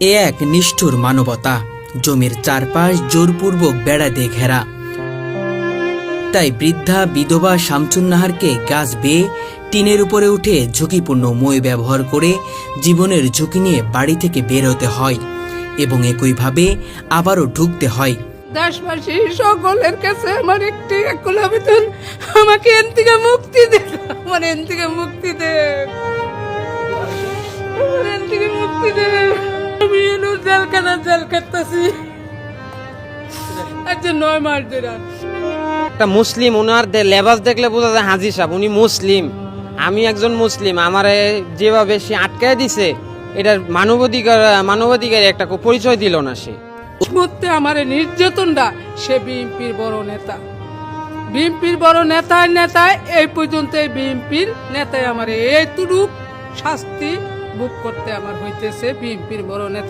এ এক নিষ্ঠুর মানবতা, জমির চারপাশ জোরপূর্বক বেড়া দিয়ে ঘেরা। তাই বৃদ্ধা বিধবা শামচুন্নাহারকে গাছ বেয়ে টিনের উপরে উঠে ঝুঁকিপূর্ণ মই ব্যবহার করে জীবনের ঝুঁকি নিয়ে বাড়ি থেকে বের হতে হয় এবং একইভাবে আবারও ঢুকতে হয়। দেশবাসী সকলের কাছে আমার একটি একল আবেদন। আমাকে এন থেকে মুক্তি দে, আমার এন থেকে মুক্তি দে। আমার এন থেকে মুক্তি দে। জেল আচ্ছা নয় মাস ধরে। একটা মুসলিম ওনার লেবাস দেখলে বোঝা যায় হাজি সাহেব উনি মুসলিম। আমি একজন মুসলিম আমারে যেভাবে সে আটকায় দিছে এটার মানবাধিকার মানবাধিকার একটা পরিচয় দিল না সে। মধ্যে আমার নির্যাতনটা সে বিএনপির বড় নেতা। বিএনপির বড় নেতায় নেতায় এই পর্যন্ত বিএনপির নেতায় আমার এইটুকু শাস্তি বুক করতে আমার হইতেছে বিএনপির বড় নেতা।